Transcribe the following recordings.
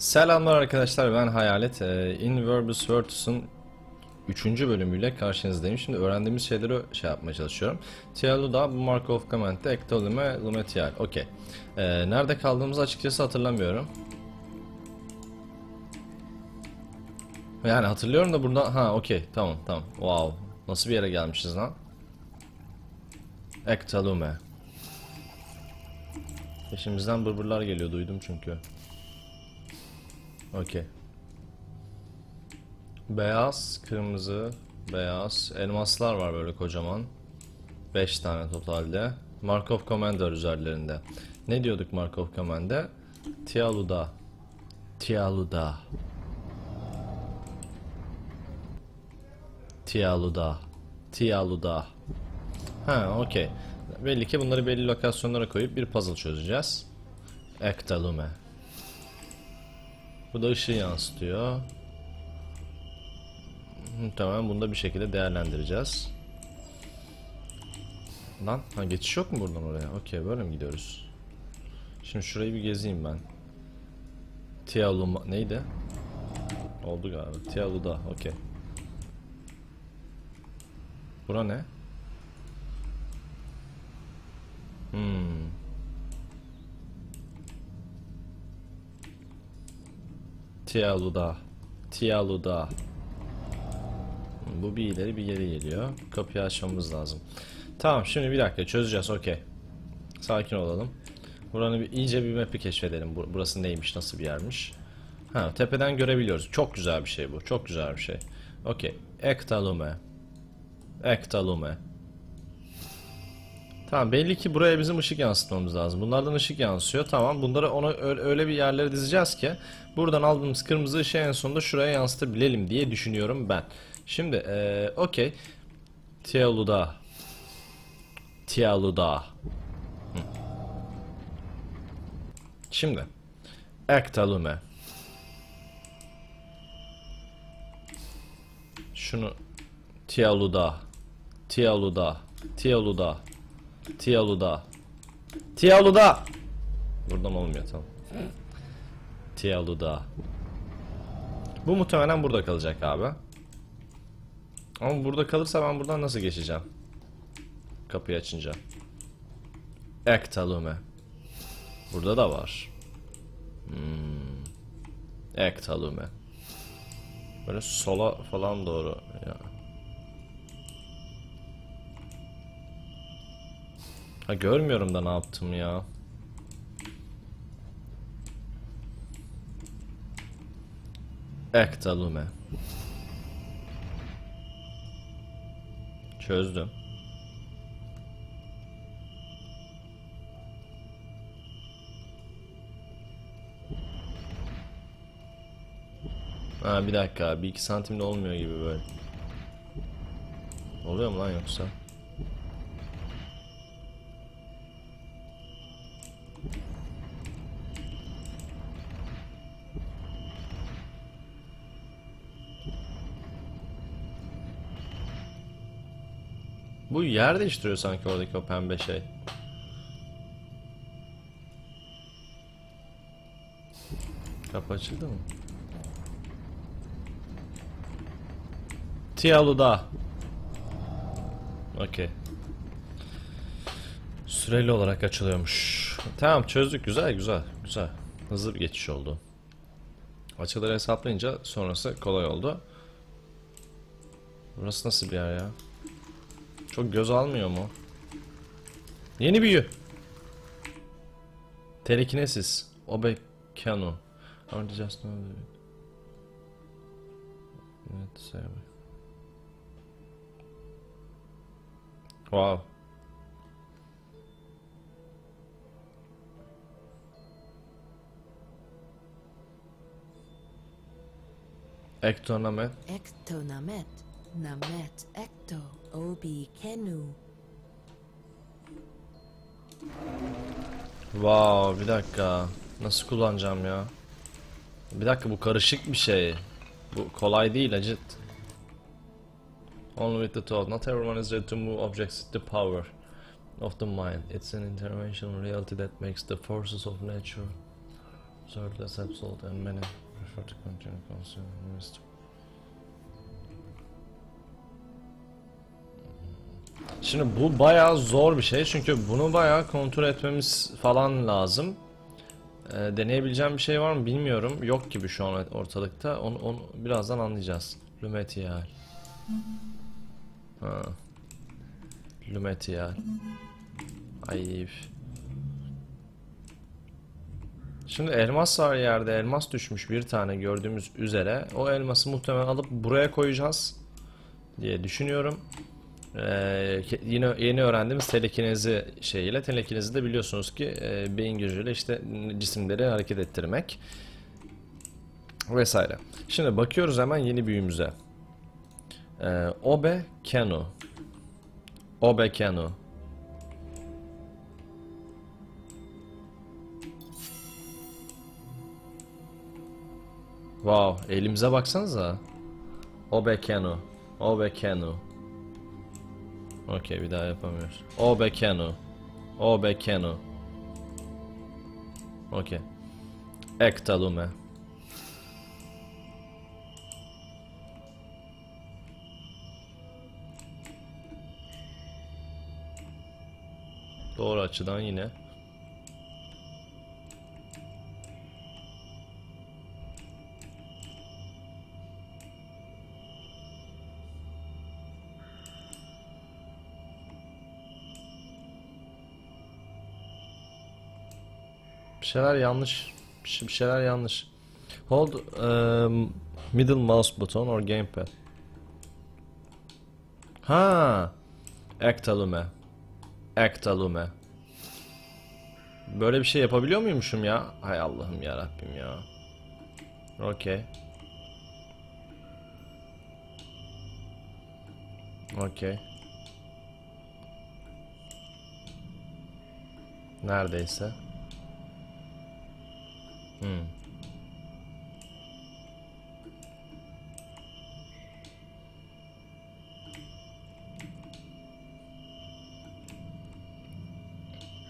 Selamlar arkadaşlar ben Hayalet. Ee, In Verbus Virtus'un 3. bölümüyle karşınızdayım. Şimdi öğrendiğimiz şeyleri şey yapmaya çalışıyorum. Tialu'da Mark of Command'de Ectolume Lumetial. Okey. Ee, nerede kaldığımızı açıkçası hatırlamıyorum. Yani hatırlıyorum da burada... Ha okey tamam tamam. Wow. Nasıl bir yere gelmişiz lan? Ectolume. Peşimizden bırbırlar geliyor duydum çünkü. Okey. Beyaz, kırmızı, beyaz. Elmaslar var böyle kocaman. 5 tane totalde. Markov Commander üzerlerinde. Ne diyorduk Markov Commander? Tialuda. Tialuda. Tialuda. Tialuda. Ha okey. Belli ki bunları belli lokasyonlara koyup bir puzzle çözeceğiz. Ektalume. Bu da ışığı yansıtıyor. Muhtemelen bunu da bir şekilde değerlendireceğiz. Lan ha geçiş yok mu buradan oraya? Okey böyle mi gidiyoruz? Şimdi şurayı bir gezeyim ben. Tialuma neydi? Oldu galiba. Tialuda okey. Bura ne? Hmm. Tialuda. Tialuda. Bu bir ileri bir geri geliyor. Kapıyı açmamız lazım. Tamam şimdi bir dakika çözeceğiz okey. Sakin olalım. Buranın bir, iyice bir map'i keşfedelim. Bur- Burası neymiş nasıl bir yermiş. Ha tepeden görebiliyoruz. Çok güzel bir şey bu. Çok güzel bir şey. Okey. Ektalume. Ektalume. Tamam belli ki buraya bizim ışık yansıtmamız lazım. Bunlardan ışık yansıyor. Tamam bunları ona öyle, bir yerlere dizeceğiz ki buradan aldığımız kırmızı ışığı en sonunda şuraya yansıtabilelim diye düşünüyorum ben. Şimdi eee okey. Tialuda. Tialuda. Şimdi. Ektalume. Şunu Tialuda. Tialuda. Tialuda. Tialuda. Tialuda. Buradan olmuyor tamam. Tialuda. Bu muhtemelen burada kalacak abi. Ama burada kalırsa ben buradan nasıl geçeceğim? Kapıyı açınca. Ektalume. Burada da var. Hmm. Ektalume. Böyle sola falan doğru. Ya. Ha görmüyorum da ne yaptım ya. Ektalume. Çözdüm. Ha bir dakika. Bir iki santimde olmuyor gibi böyle. Oluyor mu lan yoksa? Bu yer değiştiriyor sanki oradaki o pembe şey. Kapı açıldı mı? Tialuda. Okey. Süreli olarak açılıyormuş. Tamam çözdük güzel güzel güzel. Hızlı bir geçiş oldu. Açıları hesaplayınca sonrası kolay oldu. Burası nasıl bir yer ya? Çok göz almıyor mu? Yeni büyü. Telekinesis. Obekano. Aren't just know Evet, say- Wow. Ektonamet. Ektonamet, Namet, Ekto, Obi, Kenu. Wow, bir dakika. Nasıl kullanacağım ya? Bir dakika bu karışık bir şey. Bu kolay değil acıt. Only with the thought. Not everyone is ready to move objects with the power of the mind. It's an interventional reality that makes the forces of nature Observed as absolute and many prefer to continue consuming Şimdi bu bayağı zor bir şey çünkü bunu bayağı kontrol etmemiz falan lazım. Ee, deneyebileceğim bir şey var mı bilmiyorum. Yok gibi şu an ortalıkta. Onu, onu birazdan anlayacağız. Lumetial. Ha. Lumetial. Ay. üf. Şimdi elmas var yerde. Elmas düşmüş bir tane gördüğümüz üzere. O elması muhtemelen alıp buraya koyacağız diye düşünüyorum. Ee, yine yeni öğrendiğimiz telekinezi şeyiyle telekinezi de biliyorsunuz ki e, beyin gücüyle işte cisimleri hareket ettirmek vesaire. Şimdi bakıyoruz hemen yeni büyümüze. Ee, Obe Kenu. Obe Kenu. Wow, elimize baksanıza. Obe Kenu. Obe Kenu. Okey bir daha yapamıyoruz. Obe Kenu. Obe Kenu. Okey. Ektalume. Doğru açıdan yine. Şeyler yanlış. Bir şey- şeyler yanlış. Hold um, middle mouse button or gamepad. Ha. Ektalume. Ektalume. Böyle bir şey yapabiliyor muymuşum ya? Hay Allah'ım ya Rabbim ya. Okey. Okey. Neredeyse. Hmm.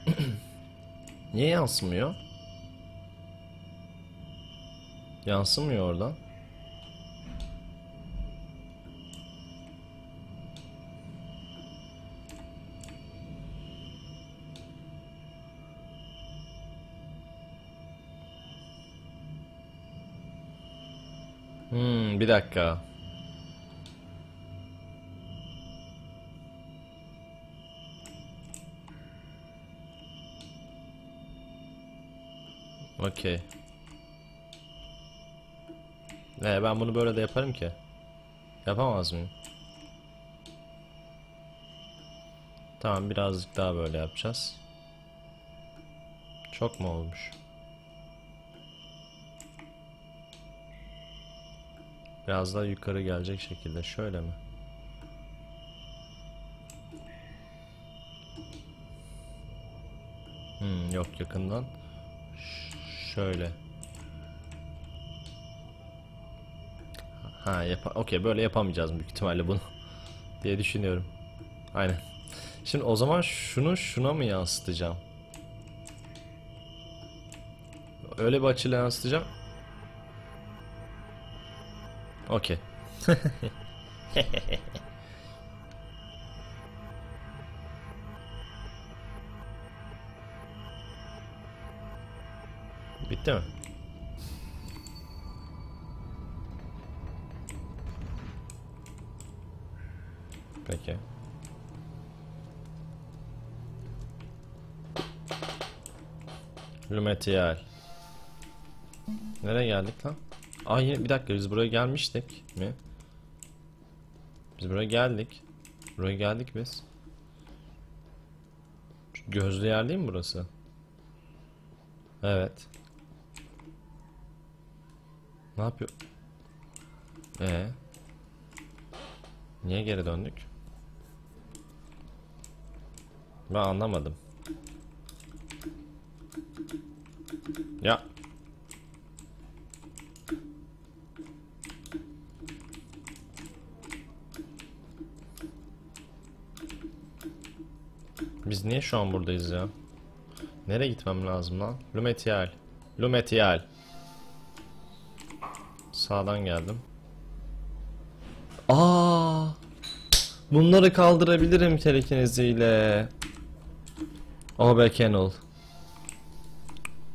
Niye yansımıyor? Yansımıyor oradan. Dakika. Okey. Ne ben bunu böyle de yaparım ki. Yapamaz mıyım? Tamam birazcık daha böyle yapacağız. Çok mu olmuş? Biraz daha yukarı gelecek şekilde şöyle mi? Hmm, yok yakından. Ş- şöyle. Ha yap okey böyle yapamayacağız büyük ihtimalle bunu diye düşünüyorum. Aynen. Şimdi o zaman şunu şuna mı yansıtacağım? Öyle bir açıyla yansıtacağım. Okey. Bitti mi? Peki. Lumetial. Nereye geldik lan? Aa bir dakika biz buraya gelmiştik mi? Biz buraya geldik. Buraya geldik biz. Şu gözlü yer değil mi burası? Evet. Ne yapıyor? Ee? Niye geri döndük? Ben anlamadım. Ya. Biz niye şu an buradayız ya? Nereye gitmem lazım lan? Lumetial. Lumetial. Sağdan geldim. Aa! Bunları kaldırabilirim telekineziyle. Obe Kennel.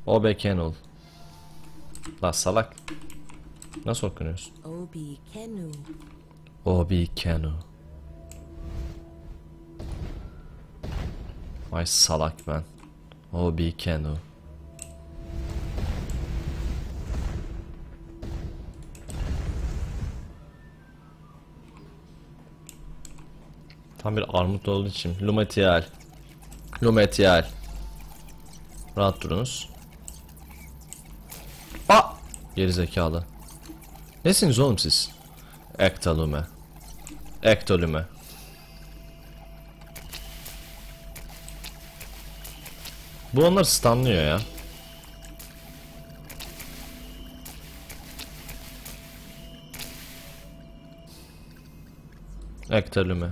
Obe Kennel. La salak. Nasıl okunuyorsun? Obi Kenu. Obi Kenu. Vay salak ben. Obi Kenu. Tam bir armut olduğu için. Lumetial. Lumetial. Rahat durunuz. Aa! Geri zekalı. Nesiniz oğlum siz? Ektalume. Ektolume. Bu onları stunlıyor ya. Ektolume.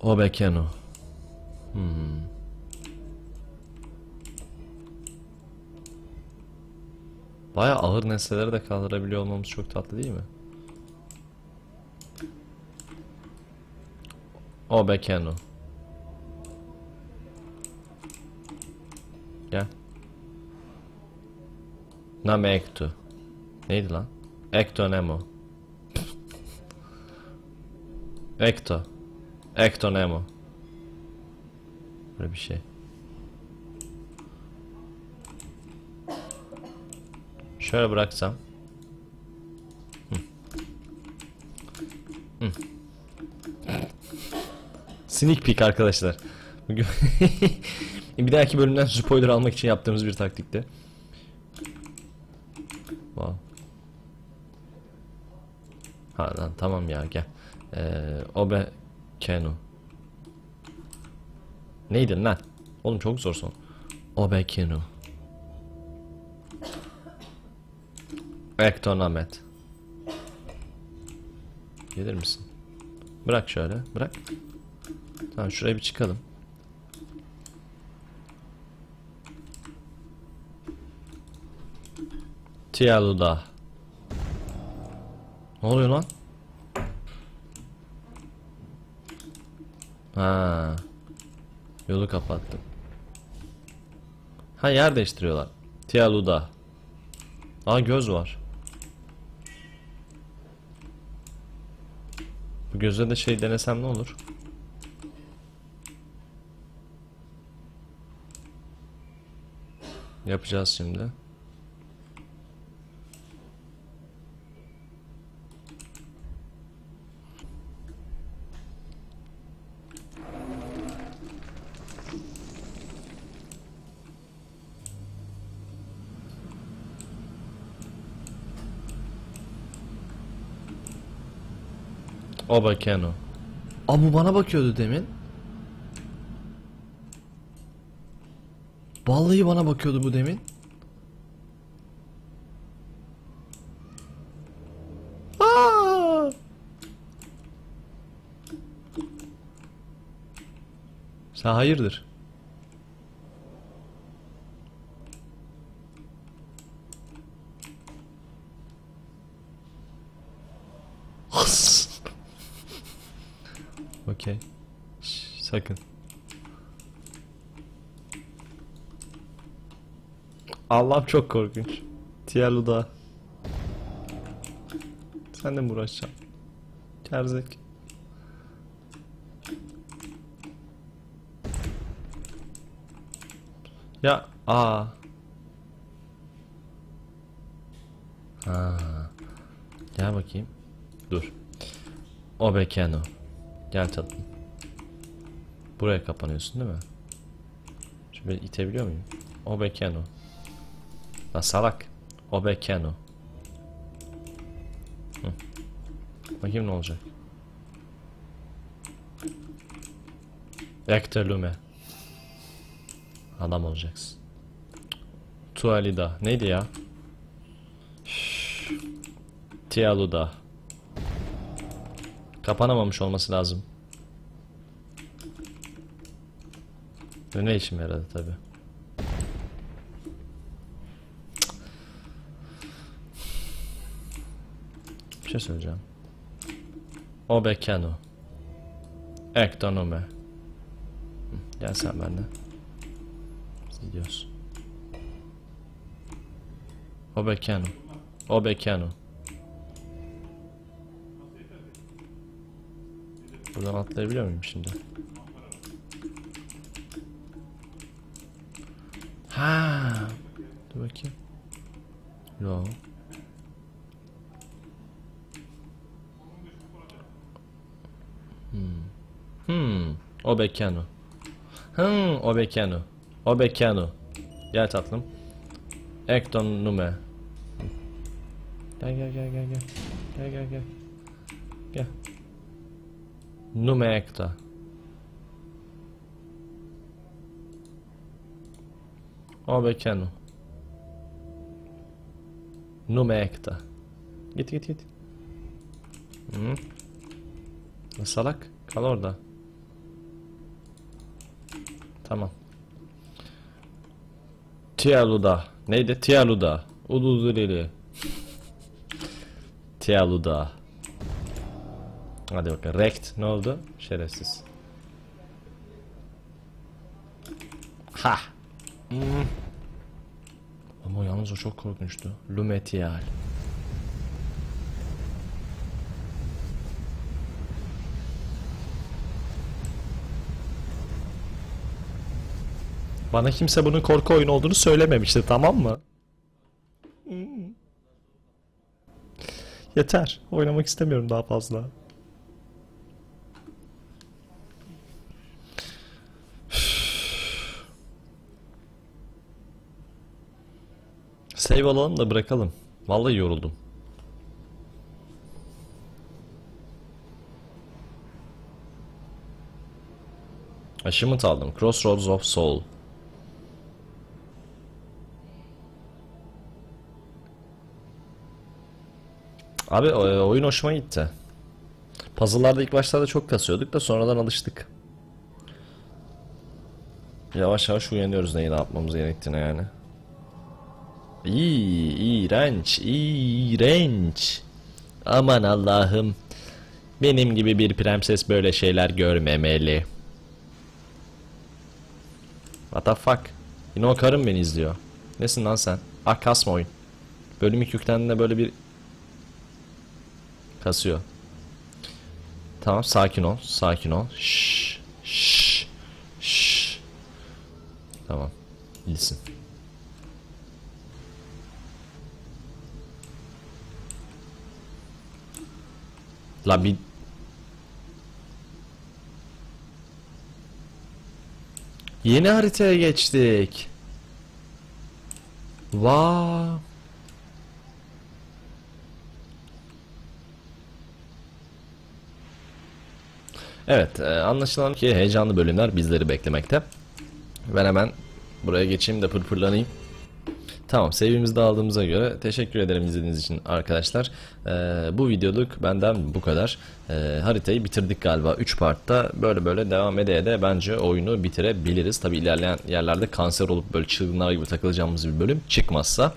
Obekeno. Hmm. Baya ağır nesneleri de kaldırabiliyor olmamız çok tatlı değil mi? Obekeno. Gel. Name Ektu. Neydi lan? Ekto Nemo. Ekto. Ekto Nemo. Böyle bir şey. Şöyle bıraksam. Hı. Hı. Sneak peek arkadaşlar. Bugün bir dahaki bölümden spoiler almak için yaptığımız bir taktikte. Wow. Ha lan tamam ya gel. Ee, Obe Kenu. Neydi lan? Oğlum çok zor son. Obe Kenu. Ekton Ahmet. Gelir misin? Bırak şöyle, bırak. Tamam şuraya bir çıkalım. Tialuda. Ne oluyor lan? Ha. Yolu kapattım. Ha yer değiştiriyorlar. Tialuda. Aa göz var. Bu göze de şey denesem ne olur? Yapacağız şimdi. Oba Keno. Aa bu bana bakıyordu demin. Vallahi bana bakıyordu bu demin. Aa! Sen hayırdır? Okey. Şş, Sakın. Allah'ım çok korkunç. Tiyaluda. Sen de mi uğraşacaksın? Gerzek. Ya aa. Ha. Gel bakayım. Dur. O bekeno. Gel tatlım. Buraya kapanıyorsun değil mi? Şimdi itebiliyor muyum? O bekeno. Lan salak. O bekeno. Hı. Bakayım ne olacak. Ekterlume. Adam olacaksın. Tualida. Neydi ya? Tialuda. Kapanamamış olması lazım. Ve ne işime yaradı tabi. Bir şey söyleyeceğim. Obekano. Ektonome. Hı, Gel sen benimle. Biz gidiyoruz. Obekano. Obekano. Buradan atlayabiliyor muyum şimdi? Ha. Dur bakayım. Yo. Hmm. Hmm. Obekano. Hmm. Obekano. Obekano. Gel tatlım. Ekton nume. Gel gel gel gel gel. Gel gel gel. Gel. Nume ekta. Obekano. Nume ekta. Git git git. Hı. Salak. Kal orada. Tamam. Tialuda. Neydi? Tialuda. Uludurili. Tialuda. Hadi bakalım. Rekt. Ne oldu? Şerefsiz. Ha. Hmm. Ama yalnız o çok korkunçtu. Lumetial. Bana kimse bunun korku oyunu olduğunu söylememişti tamam mı? Hmm. Yeter. Oynamak istemiyorum daha fazla. Save alalım da bırakalım. Vallahi yoruldum. Achievement aldım. Crossroads of Soul. Abi e, oyun hoşuma gitti. Puzzle'larda ilk başlarda çok kasıyorduk da sonradan alıştık. Yavaş yavaş uyanıyoruz neyi ne yapmamız gerektiğine yani. İyi, iğrenç, iğrenç. Aman Allah'ım. Benim gibi bir prenses böyle şeyler görmemeli. What the fuck? Yine o karım beni izliyor. Nesin lan sen? Ah kasma oyun. Bölüm ilk yüklendiğinde böyle bir kasıyor. Tamam sakin ol. Sakin ol. Şşş. Şşş. Şşş. Tamam. İyisin. La bir Yeni haritaya geçtik. Vay. Evet, e, anlaşılan ki heyecanlı bölümler bizleri beklemekte. Ben hemen buraya geçeyim de pırpırlanayım. Tamam, sevgimizi de aldığımıza göre teşekkür ederim izlediğiniz için arkadaşlar. Ee, bu videoluk benden bu kadar. Ee, haritayı bitirdik galiba 3 partta. Böyle böyle devam ede de bence oyunu bitirebiliriz. Tabi ilerleyen yerlerde kanser olup böyle çılgınlar gibi takılacağımız bir bölüm çıkmazsa.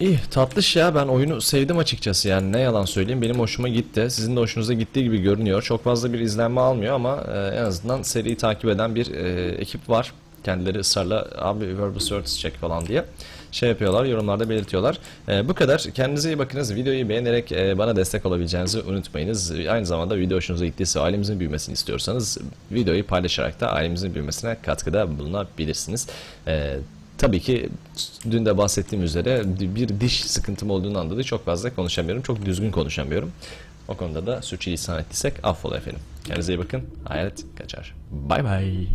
İyi tatlış ya ben oyunu sevdim açıkçası yani ne yalan söyleyeyim benim hoşuma gitti. Sizin de hoşunuza gittiği gibi görünüyor. Çok fazla bir izlenme almıyor ama e, en azından seriyi takip eden bir e, ekip var. Kendileri ısrarla abi Verbal Search çek falan diye şey yapıyorlar yorumlarda belirtiyorlar. E, bu kadar kendinize iyi bakınız videoyu beğenerek e, bana destek olabileceğinizi unutmayınız. Aynı zamanda video hoşunuza gittiyse ailemizin büyümesini istiyorsanız videoyu paylaşarak da ailemizin büyümesine katkıda bulunabilirsiniz. E, Tabii ki dün de bahsettiğim üzere bir diş sıkıntım olduğundan dolayı çok fazla konuşamıyorum. Çok düzgün konuşamıyorum. O konuda da sürçülisan ettiysek affola efendim. Kendinize iyi bakın. Hayat kaçar. Bay bay.